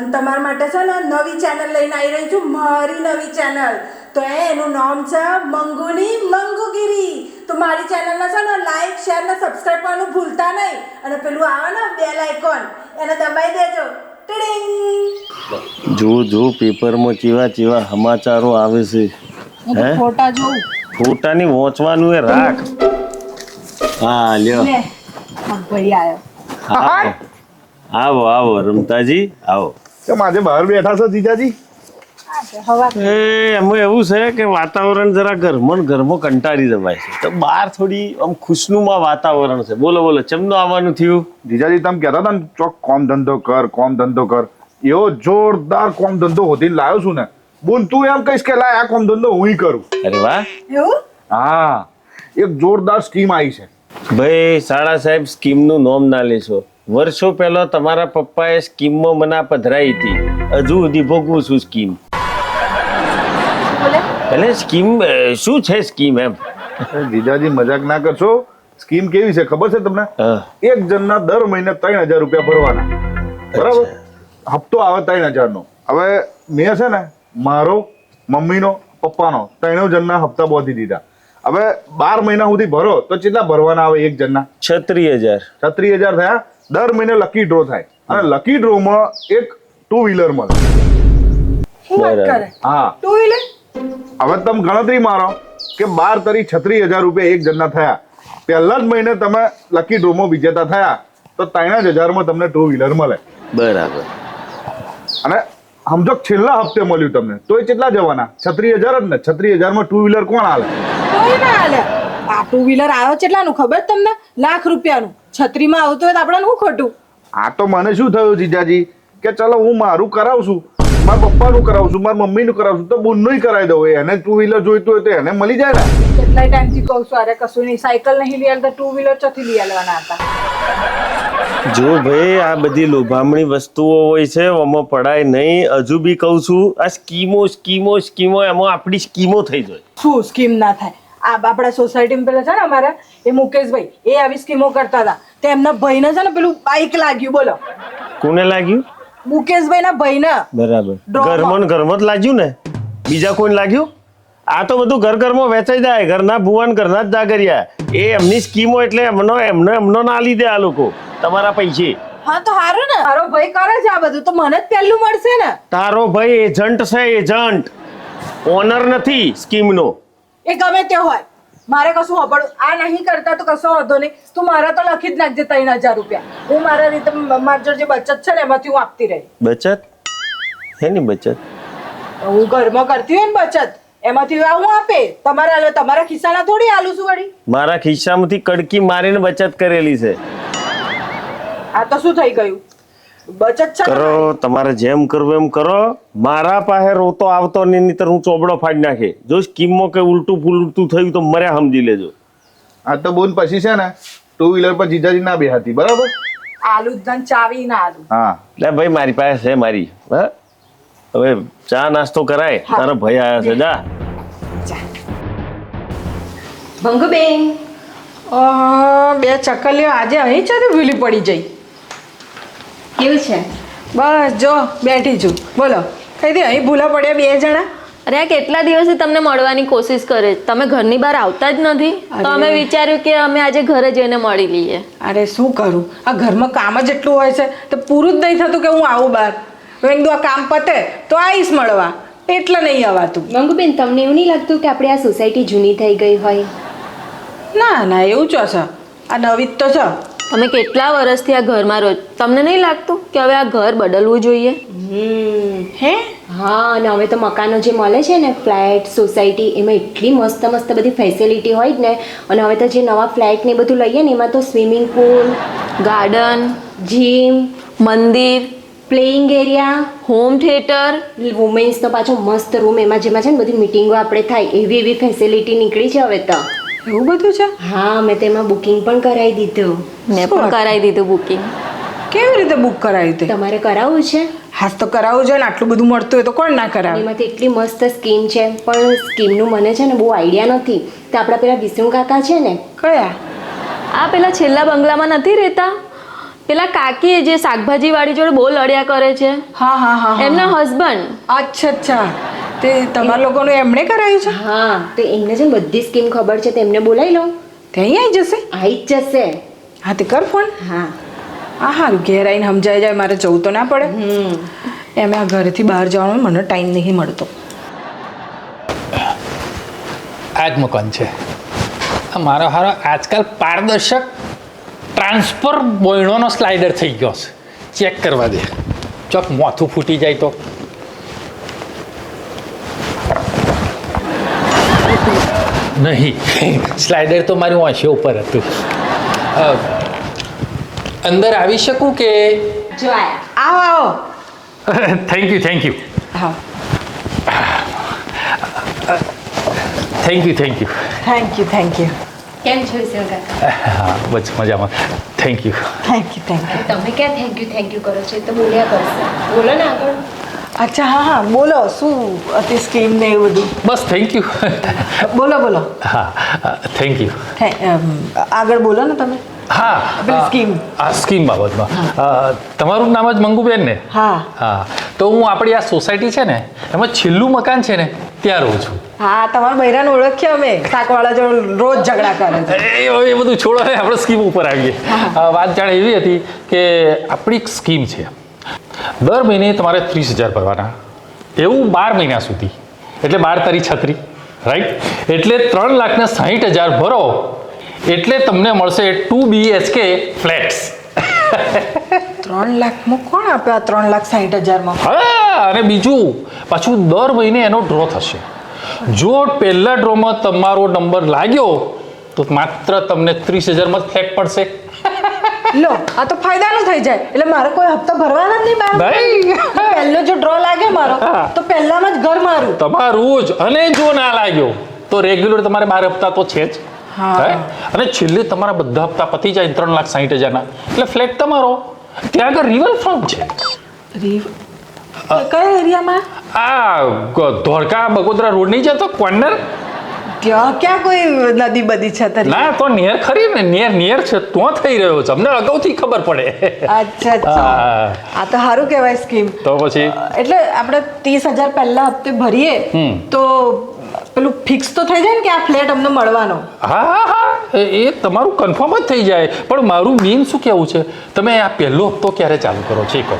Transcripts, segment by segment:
અને તમારા માટે છે ને નવી ચેનલ લઈને આવી રહી છું મારી નવી ચેનલ તો એ એનું નામ છે મંગુની મંગુગીરી. તો મારી ચેનલને છે ને લાઈક શેર ને સબસ્ક્રાઈબ કરવાનું ભૂલતા નહીં. અને પેલું આવે ને બેલ આઇકોન એને દબાઈ દેજો. જો જો પેપરમાં ચીવા ચીવા સમાચારો આવે છે. હે ફોટા જો ફોટાની વાંચવાનું એ રાખ. હા લ્યો. લે ભાઈ આવ્યો. આવો આવો આવો રમતાજી આવો. કેમ આજે બહાર બેઠા છો જીજાજી? હવા એ એમાં એવું છે કે વાતાવરણ જરા ગરમણ ગરમો ઘરમાં કંટાળી જવાય છે. તો બહાર થોડી આમ ખુશનુમાં વાતાવરણ છે. બોલો બોલો ચમનું આવવાનું થયું? જીજાજી તમે કહેતા હતા ને ચોક કોમ ધંધો કર કોમ ધંધો કર. એવો જોરદાર કોમ ધંધો હોધીને લાવ્યો છું ને. બોલ તું એમ કહીશ કે લાય આ કોમ ધંધો હું કરું. અરે વાહ. એવું? હા. એક જોરદાર સ્કીમ આવી છે. ભાઈ સાડા સાહેબ સ્કીમનું નોમ ના લેશો. વર્ષો પહેલા તમારા પપ્પાએ સ્કીમમાં મને પધરાઈ હતી. હજુ સુધી ભોગવું છું સ્કીમ. એટલે સ્કીમ શું છે સ્કીમ એમ? જીજાજી મજાક ના કરશો. સ્કીમ કેવી છે? ખબર છે તમને. એક જણના દર મહિને ત્રણ હજાર રૂપિયા ભરવાના. બરાબર? હપ્તો આવે ત્રણ હજારનો. હવે મેં છે ને મારો મમ્મીનો પપ્પાનો ત્રણેય જણના હપ્તા બોધી દીધા. હવે બાર મહિના સુધી ભરો તો કેટલા ભરવાના આવે એક જણના? છત્રીસ હજાર. છત્રીસ હજાર થયા? દર મહિને લકી ડ્રો થાય. અને લકી ડ્રોમાં એક ટુ વ્હીલર મળે. હા. ટુ વ્હીલર હવે તમે ગણતરી મારો કે બાર તરી છત્રીસ હજાર રૂપિયા એક જણના થયા. પહેલા જ મહિને તમે લકી ડ્રોમાં વિજેતા થયા તો ત્રણ જ હજારમાં તમને ટુ વ્હીલર મળે. બરાબર. અને સમજો છેલ્લા હપ્તે મળ્યું તમને. તો એ કેટલા જવાના? છત્રીસ હજાર જ ને. છત્રીસ હજારમાં ટુ વ્હીલર કોણ હાલે? કોઈ ના હાલે. આ ટુ વ્હીલર આવ્યો કેટલાનું ખબર તમને? લાખ રૂપિયાનું. છત્રીમાં આવતું હોય તો આપણે શું ખોટું? આ તો મને શું થયું જીજાજી? કે ચલો હું મારું કરાવું છું મારા પપ્પાનું કરાવું છું મારા મમ્મીનું કરાવું છું તો બુનનું કરાવી દઉં. એને ટુ વ્હીલર જોઈતું હોય તો એને મળી જાય ને. કેટલાય ટાઈમથી કહું છું અરે કશું નહીં. સાયકલ નહીં લઈ આવતા ટુ વ્હીલર ચોથી લઈ આવવાના હતા. જો ભાઈ આ બધી લોભામણી વસ્તુઓ હોય છે આમાં પડાય નહીં. હજુ બી કહું છું આ સ્કીમો સ્કીમો સ્કીમો એમાં આપણી સ્કીમો થઈ જાય. શું સ્કીમ ના થાય? આ આપણા સોસાયટીમાં પેલા છે ને અમારા એ મુકેશભાઈ એ આવી સ્કીમો કરતા હતા. તો એમના ભાઈને છે ને પેલું બાઇક લાગ્યું બોલો. કોને લાગ્યું? મુકેશભાઈ ના ભાઈને. બરાબર. ઘરમાં ને ઘરમાં જ લાગ્યું ને? બીજા કોઈને લાગ્યું? આ તો બધું ઘર ઘરમાં વેચાઈ જાય ઘરના ભુવન ઘરના જ જાગરિયા એ એમની સ્કીમો એટલે એમનો એમનો એમનો ના લીધે આ લોકો. તમારા પૈસે. હા તો સારું ને. તારો ભાઈ કરે છે આ બધું તો મને જ પહેલું મળશે ને. તારો ભાઈ એજન્ટ છે એજન્ટ ઓનર નથી સ્કીમનો. એ ગમે તે હોય. મારે કશું હોબળું આ નહીં કરતા તો કશો વાંધો નહીં. તું મારા તો લખી જ નાખજે ત્રણ હજાર રૂપિયા. હું મારા રીતે મારી જોડે જે બચત છે ને એમાંથી હું આપતી રહી. બચત? એની બચત? હું ઘરમાં કરતી હોય ને બચત. એમાંથી હું આપે. તમારા તમારા ખિસ્સાના થોડી આલું છું વળી. મારા ખિસ્સામાંથી કડકી મારીને બચત કરેલી છે. આ તો શું થઈ ગયું? બચત છે કરો તમારે? જેમ કરવું એમ કરો. મારા પાસે રોતો આવતો નહીં નહીતર હું ચોબડો ફાડી નાખે. જો સ્કીમમાં કે ઉલટું ફૂલટું થયું તો મર્યા સમજી લેજો. આ તો બોન પછી છે ને ટુ વ્હીલર પર જીજાજી ના બેહાતી બરાબર? આલુ જ ચાવી ના આલુ. હા. એટલે ભાઈ મારી પાસે છે મારી. હા? હવે ચા નાસ્તો કરાય. તારો ભાઈ આવ્યા છે જા. ભંગુબેન. બે ચકલીઓ આજે અહીં છે ને વીલી પડી જઈ? કેવું છે? બસ જો બેઠી છું. બોલો. કઈ દે અહીં ભૂલા પડ્યા બે જણા? અરે આ કેટલા દિવસથી તમને મળવાની કોશિશ કરે? તમે ઘરની બહાર આવતા જ નથી? તો અમે વિચાર્યું કે અમે આજે ઘરે જઈને મળી લઈએ. અરે શું કરું? આ ઘરમાં કામ જ એટલું હોય છે તો પૂરું જ નહીં થતું કે હું આવું બહાર. મેં કીધું આ કામ પતે તો આવીશ મળવા. એટલે નહીં અવાતું. ગંગુબેન તમને એવું નહીં લાગતું કે આપણે આ સોસાયટી જૂની થઈ ગઈ હોય? ના ના એવું ચો છે આ નવી જ તો છે. તમે કેટલા વર્ષથી આ ઘરમાં રહો તમને નહીં લાગતું કે હવે આ ઘર બદલવું જોઈએ? હે? હા અને હવે તો મકાનો જે મળે છે ને ફ્લેટ સોસાયટી એમાં એટલી મસ્ત મસ્ત બધી ફેસિલિટી હોય જ ને અને હવે તો જે નવા ફ્લેટ ને બધું લઈએ ને એમાં તો સ્વિમિંગ પુલ ગાર્ડન જીમ મંદિર પ્લેઇંગ એરિયા હોમ થિયેટર વુમેન્સનો પાછો મસ્ત રૂમ એમાં જેમાં છે ને બધી મિટિંગો આપણે થાય એવી એવી ફેસિલિટી નીકળી છે હવે તો. એવું બધું છે? હા મેં તેમાં બુકિંગ પણ કરાવી દીધું. મેં પણ કરાવી દીધું બુકિંગ કેવી રીતે બુક કરાવી હતી તમારે કરાવવું છે? હા તો કરાવવું છે ને આટલું બધું મળતું હોય તો કોણ ના કરાવે? એમાંથી એટલી મસ્ત સ્કીમ છે પણ સ્કીમનું મને છે ને બહુ આઈડિયા નથી. તો આપણા પેલા વિષ્ણુ કાકા છે ને કયા? આ પેલા છેલ્લા બંગલામાં નથી રહેતા? પેલા કાકી જે શાકભાજી વાળી જોડે બહુ લડ્યા કરે છે? હા હા હા હા. એમના હસબન્ડ અચ્છા અચ્છા. તે તમારા લોકોનું એમણે કરાયું છે? હા તો એમને છે ને બધી સ્કીમ ખબર છે તેમને બોલાવી લો ત્યાં આવી જશે? આવી જ જશે. હા તે કર ફોન. હા. હા હા ઘેર આવીને સમજાઈ જાય મારે જવું તો ના પડે. હમ. એમ આ ઘરેથી બહાર જવાનો મને ટાઈમ નહીં મળતો. આ જ મકાન છે. મારો હારો આજકાલ પારદર્શક ટ્રાન્સફર બોયણોનો સ્લાઇડર થઈ ગયો છે. ચેક કરવા દે. ચોક માથું ફૂટી જાય તો. નહીં. સ્લાઇડર તો મારી વાંસીઓ ઉપર હતું. અંદર આવી શકું કે? જો આવો આવો. થેન્ક યુ થેન્ક યુ હા. Thank you thank you thank you thank you કેમ છો હા બસ મજામાં. Thank you thank you thank you તમે ક્યાં થેન્ક યુ થેન્ક યુ કરો છો? એ તો બોલ્યા કરશે. બોલો ને આગળ. અચ્છા હા હા બોલો શું હતી સ્કીમ ને એવું બધું? બસ થેન્ક યુ બોલો બોલો. હા થેન્ક યુ આગળ બોલો ને તમે. હા સ્કીમ. આ સ્કીમ બાબતમાં. તમારું નામ જ મંગુબેન ને? હા. હા તો હું આપણી આ સોસાયટી છે ને એમાં છેલ્લું મકાન છે ને ત્યાં રહું છું. હા તમારા બૈરાને ઓળખ્યા અમે. શાકવાળા જો રોજ ઝઘડા કરે છે. એ બધું છોડો ને આપણે સ્કીમ ઉપર આવીએ. વાત જાણે એવી હતી કે આપણી એક સ્કીમ છે. દર મહિને તમારે ત્રીસ હજાર ભરવાના. એવું બાર મહિના સુધી. એટલે બાર તારી છત્રી રાઈટ એટલે ત્રણ લાખને સાહીઠ હજાર ભરો એટલે તમને મળશે ટુ બીએચકે ફ્લેટ્સ ત્રણ લાખમાં કોણ આપે આ ત્રણ લાખ સાહીઠ હજારમાં હા અને બીજું પાછું દર મહિને એનો ડ્રો થશે. જો પહેલા ડ્રોમાં તમારો નંબર લાગ્યો તો માત્ર તમને ત્રીસ હજારમાં ફ્લેટ પડશે. લો આ તો ફાયદાનું થઈ જાય. એટલે મારે કોઈ હપ્તા ભરવાના જ નહીં બાર નહીં. પહેલો જો ડ્રો લાગે મારો. તો પહેલામાં જ ઘર મારું. તમારું જ. અને જો ના લાગ્યો તો રેગ્યુલર તમારે બાર હપ્તા તો છે જ. હા. અને છેલ્લે તમારા બધા હપ્તા પતી જાય ત્રણ લાખ સાહીઠ હજારના. એટલે ફ્લેટ તમારો. ત્યાં આગળ રિવર રિવરફ્રન્ટ છે. કયા એરિયામાં આ ધોળકા બગોદરા રોડ નહીં જતો? કોર્નર? ત્યાં ક્યાં કોઈ નદી બદી છે તરી ના તો નિયર ખરી ને નિયર નિયર છે તો થઈ રહ્યો છે. અમને અગાઉથી ખબર પડે. અચ્છા અચ્છા. આ તો સારું કહેવાય સ્કીમ. તો પછી? એટલે આપણે ત્રીસ હજાર પહેલા હપ્તે ભરીએ તો પેલું ફિક્સ તો થઈ જાય ને કે આ ફ્લેટ અમને મળવાનો? હા હા હા. એ તમારું કન્ફર્મ જ થઈ જાય. પણ મારું મેઇન શું કહેવું છે? તમે આ પહેલો હપ્તો ક્યારે ચાલુ કરો? છો કહો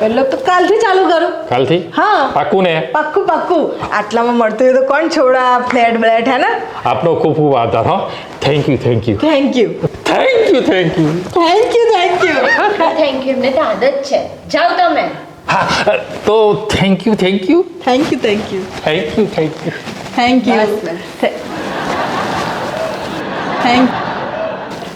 પહેલો તો કાલથી ચાલુ કરું કાલથી હા પાકું ને પાક્કું પાક્કું આટલામાં મળતું હોય તો કોણ છોડા ફ્લેટ બ્લેટ હે ને આપનો ખૂબ ખૂબ આભાર હો thank you thank you thank you thank you thank you thank you thank you thank you એમને તો આદત છે જાઓ તમે હા તો thank you thank you thank you thank you thank you thank you thank you bus, thank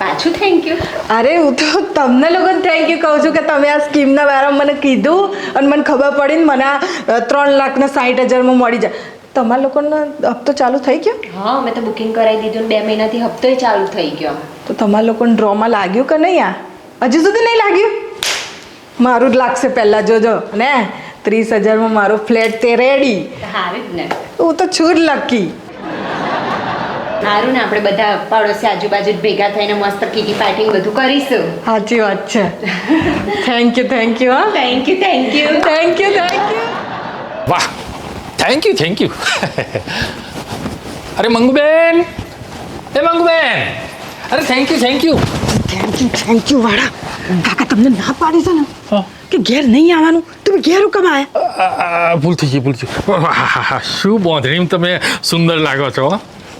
પાછું thank you અરે હું તો તમને લોકોને થેન્ક યુ કહું છું કે તમે આ સ્કીમના બારામાં મને કીધું અને મને ખબર પડી ને મને આ ત્રણ લાખને સાઠ હજારમાં મળી જાય. તમારા લોકોનો હપ્તો ચાલુ થઈ ગયો? હા મેં તો બુકિંગ કરાવી દીધું બે મહિનાથી હપ્તોય ચાલુ થઈ ગયો. તો તમારા લોકોને ડ્રોમાં લાગ્યું કે નહીં આ? હજુ સુધી નહીં લાગ્યું? મારું જ લાગશે પહેલાં જોજો. ને ત્રીસ હજારમાં મારો ફ્લેટ તે રેડી હું તો છું જ લકી સારું ને આપણે બધા પડોશી આજુબાજુ ભેગા થઈને મસ્ત કીટી પાર્ટી બધું કરીશું. સાચી વાત છે. Thank you thank you thank you thank you thank you thank you વાહ. થેન્ક યુ થેન્ક યુ અરે મંગુબેન. એ મંગુબેન. અરે thank you thank you thank you thank you વાળા. કાકા તમને ના પાડી છે ને? કે ઘેર નહીં આવવાનું? તમે ઘેર કેમ આયા આ, આ, ભૂલ થઈ ગઈ ભૂલ થઈ હા, હા, શું બોંધણી તમે સુંદર લાગો છો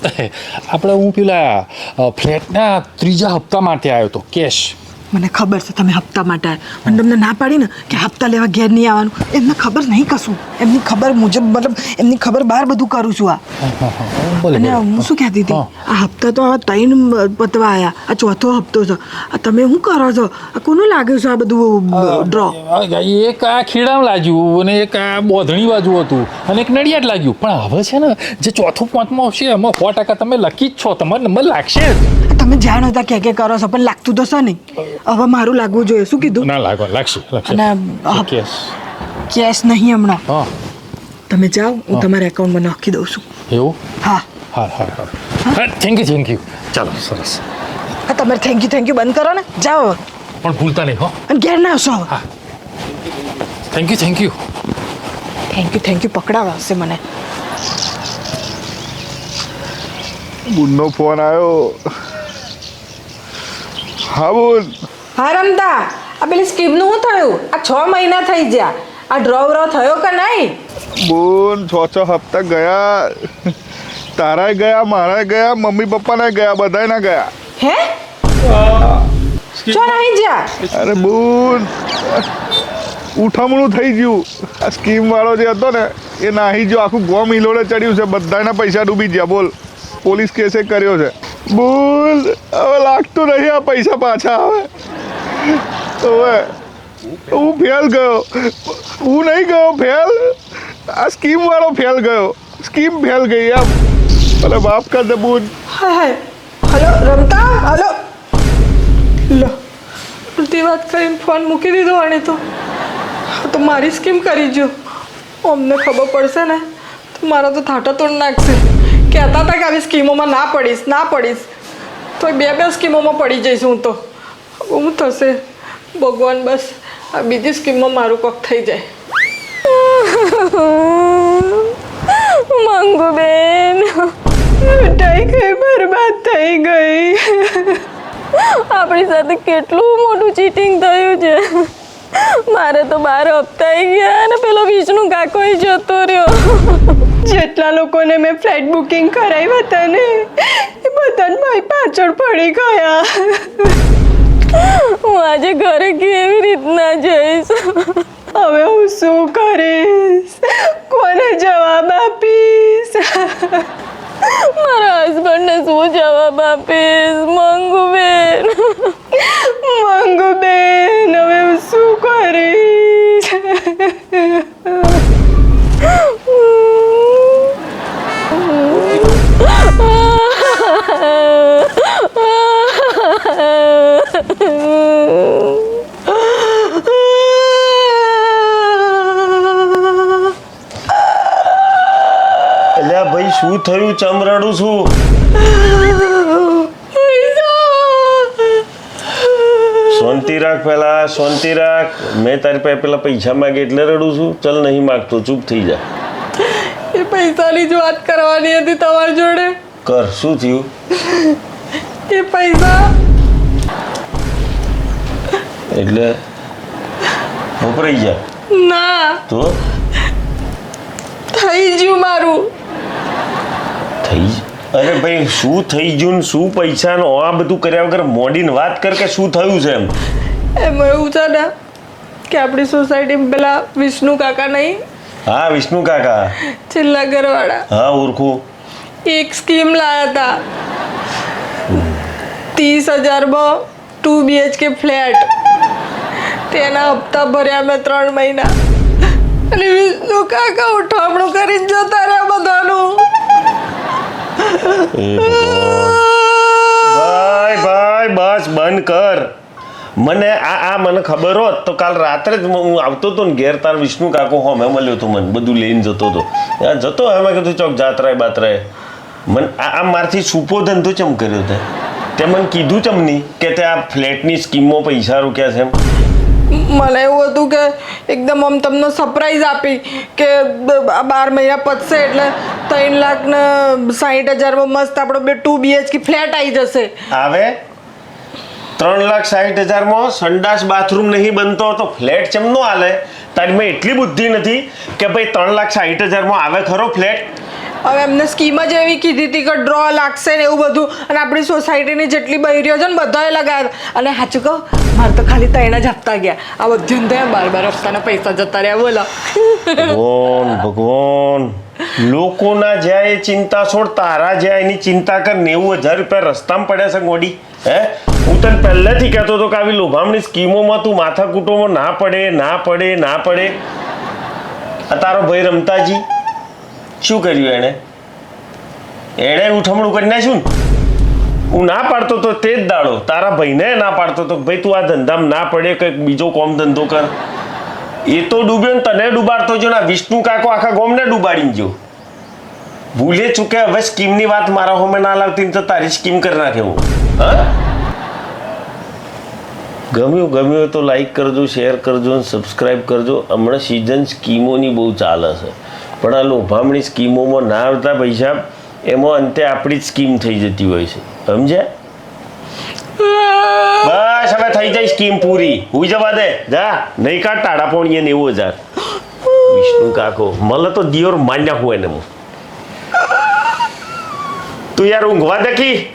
આપણે હું પેલા ફ્લેટના ત્રીજા હપ્તા માટે આવ્યો હતો કેશ. મને ખબર છે તમે હપ્તા માટે પણ તમને ના પાડી ને કે હપ્તા લેવા ઘેર નહીં આવવાનું. એમને ખબર નહીં કશું. એમની ખબર મુજબ મતલબ એમની ખબર બહાર બધું કરું છું આ. અને હું શું કહેતી હતી? આ હપ્તા તો આ ત્રણ પતવા આવ્યા આ ચોથો હપ્તો છે. આ તમે શું કરો છો? આ કોનું લાગ્યું છે આ બધું ડ્રો? એક આ ખીડામાં લાગ્યું અને એક આ બોધણી બાજુ હતું અને એક નડિયાદ લાગ્યું. પણ હવે છે ને જે ચોથું પાંચમો આવશે એમાં સો ટકા તમે લકી જ છો. તમારો નંબર લાગશે જ. તમે જાણો હતા કે કે કરો છો પણ લાગતું તો છે નહીં. હવે મારું લાગવું જોઈએ. શું કીધું? ના લાગો લાગશે લાગશે. અને કેસ. કેશ નહીં હમણાં. હા. તમે જાઓ હું તમારા એકાઉન્ટમાં નાખી દઉં છું. એવું? હા. હા હા હા. થેન્ક યુ થેન્ક યુ ચાલો સરસ. હા તમે થેન્ક યુ થેન્ક યુ બંધ કરો ને. જાઓ પણ ભૂલતા નહીં હો. અને ઘેર ના આવશો હવે. Thank you thank you thank you thank you પકડાવશે મને. બુનનો ફોન આવ્યો હા બોલ. હા રમતા. આ પેલી સ્કીમનું શું થયું? આ છ મહિના થઈ ગયા. આ ડ્રો વ્રો થયો કે નહીં? બોલ છ છ હપ્તા ગયા. તારાય ગયા મારાય ગયા મમ્મી પપ્પાને ગયા બધાય ગયા. હે? ચો નહીં ગયા અરે બોલ. ઉઠમણું થઈ ગયું. આ સ્કીમ વાળો જે હતો ને એ નાહી જો આખું ગોમ હિલોડે ચડ્યું છે. બધાના પૈસા ડૂબી ગયા. બોલ. પોલીસ કેસે કર્યો છે. બોલ, હવે લાગતું નહીં આ પૈસા પાછા આવે. હવે હું ફેલ ગયો. હું નહીં ગયો ફેલ આ સ્કીમ વાળો ફેલ ગયો. સ્કીમ ફેલ ગઈ આમ અરે બાપ કર દબૂન હલો રમતા? હલો લો ઉલટી વાત કરીને ફોન મૂકી દીધો અને તો. તો મારી સ્કીમ કરી જો. અમને ખબર પડશે ને, તો મારા તો થાટા તોડ નાખશે. કહેતા હતા કે આવી સ્કીમોમાં ના પડીશ ના પડીશ. તો બે બે સ્કીમોમાં પડી જઈશ હું તો. હું થશે? ભગવાન, બસ. આ બીજી સ્કીમમાં મારું કોક થઈ જાય. માંગુ બેન, મીઠાઈ ખાઈ બરબાદ થઈ ગઈ. આપણી સાથે કેટલું મોટું ચીટિંગ થયું છે. મારે તો બાર હપ્તા ગયા અને પેલો વિષ્ણુ કાકો જતો રહ્યો. જેટલા લોકોને મેં ફ્લાઇટ બુકિંગ કરાવ્યા હતા ને એ બધાને મારી પાછળ પડી ગયા. હું આજે ઘરે કેવી રીતના જઈશ? હવે હું શું કરીશ? કોને જવાબ આપીશ? મારા હસબન્ડને શું જવાબ આપીશ? મંગુ બેન. મંગુ બેન હવે હું શું કરીશ? એટલે ભાઈ શું થયું? ચમરાડું છું. શાંતિ રાખ પેલા શાંતિ રાખ. મેં તારી પાસે પેલા પૈસા માગે એટલે રડું છું. ચલ નહીં માગતો ચૂપ થઈ જા. એ પૈસાની જ વાત કરવાની હતી તમારી જોડે. કર શું થયું? એ પૈસા એટલે વપરાઈ જા ના તો? થઈ ગયું મારું. થઈ અરે ભાઈ શું થઈ ગયું ને શું પૈસાનો આ બધું કર્યા વગર મોડીને વાત કર કે શું થયું છે એમ? એમ એવું છે ને કે આપણી સોસાયટી પેલા વિષ્ણુ કાકા નહીં? હા વિષ્ણુ કાકા. છેલ્લા ઘરવાળા. હા ઓળખું. એક સ્કીમ લાયા હતા ત્રીસ હજારમાં ટુ બીએચકે ફ્લેટ. તેના હપ્તા ભર્યા મેં ત્રણ મહિના. અને વિષ્ણુ કાકા ઉઠામણું કરીને જતા રહ્યા બધાનું. ભાઈ ભાઈ, બસ, બંધ કર. મને આ આ મને ખબર હોત તો કાલ રાત્રે જ હું આવતો હતો ને ઘેર તાર વિષ્ણુ કાકો હોમે મળ્યો હતો મને, બધું લઈને જતો હતો જતો એમ કીધું, ચોક જાત્રાએ બાત્રાએ. મને આ મારથી છૂપો ધંધો ચમ કર્યો તે? મને કીધું ચમ નહીં કે તે આ ફ્લેટની સ્કીમો પૈસા રોક્યા છે એમ. મને એવું હતું કે એકદમ આમ તમને સરપ્રાઈઝ આપી કે બાર મહિના પતશે એટલે ત્રણ લાખ ને સાહીઠ હજારમાં મસ્ત આપણો બે ટુ બીએચકે ફ્લેટ આવી જશે. આવે? ત્રણ લાખ સાઠ હજારમાં સંડાસ બાથરૂમ નહીં બનતો તો ફ્લેટ ચમ નો હાલે? તારી મેં એટલી બુદ્ધિ નથી કે ભાઈ ત્રણ લાખ સાઠ હજારમાં આવે ખરો ફ્લેટ હવે એમને સ્કીમ જ એવી કીધી હતી કે ડ્રો લાગશે ને એવું બધું. અને આપણી સોસાયટીની જેટલી બહેરીઓ છે ને બધાએ લગાવ્યા અને સાચું કહો, મારે તો ખાલી ત્રણ જ હપ્તા ગયા. આ બધું થયા બાર બાર હપ્તાના પૈસા જતા રહ્યા, બોલો. ભગવાન ભગવાન. લોકોના જ્યાં એ ચિંતા છોડ, તારા જ્યાં એની ચિંતા કર, નેવું હજાર રૂપિયા રસ્તામાં પડ્યા છે ગોડી. હે? હું તને પહેલેથી કહેતો હતો કે આવી લોભામણી સ્કીમોમાં તું માથા કૂટોમાં ના પડે ના પડે ના પડે. આ તારો ભાઈ રમતાજી. શું કર્યું એણે? એણે ઉઠમણું કરી નાખ્યું ને? હું ના પાડતો તો તે જ દાડો. તારા ભાઈને ના પાડતો તો ભાઈ તું આ ધંધામાં ના પડે, કંઈક બીજો કોમ ધંધો કર. એ તો ડૂબ્યો ને તને ડૂબાડતો જો ના વિષ્ણુ કાકો આખા ગોમને ડૂબાડીને ગયો. ભૂલે ચૂકે હવે સ્કીમની વાત મારા હોમે ના લાવતી તો તારી સ્કીમ કરી નાખે હું. ગમ્યું ગમ્યું તો લાઈક કરજો શેર કરજો સબસ્ક્રાઈબ કરજો. હમણાં સિઝન સ્કીમોની બહુ ચાલે છે. પણ આ લોભામણી સ્કીમોમાં ના આવતા પૈસા, એમાં અંતે આપણી જ સ્કીમ થઈ જતી હોય છે. સમજ્યા? બસ, હવે થઈ જાય સ્કીમ પૂરી. હું જવા દે. જા. નહીં કાઢ ટાળા પોણીએ નેવું હજાર. વિષ્ણુ કાકો મને તો દિયોર માન્યા હોય ને હું. તું યાર ઊંઘવા દે કી?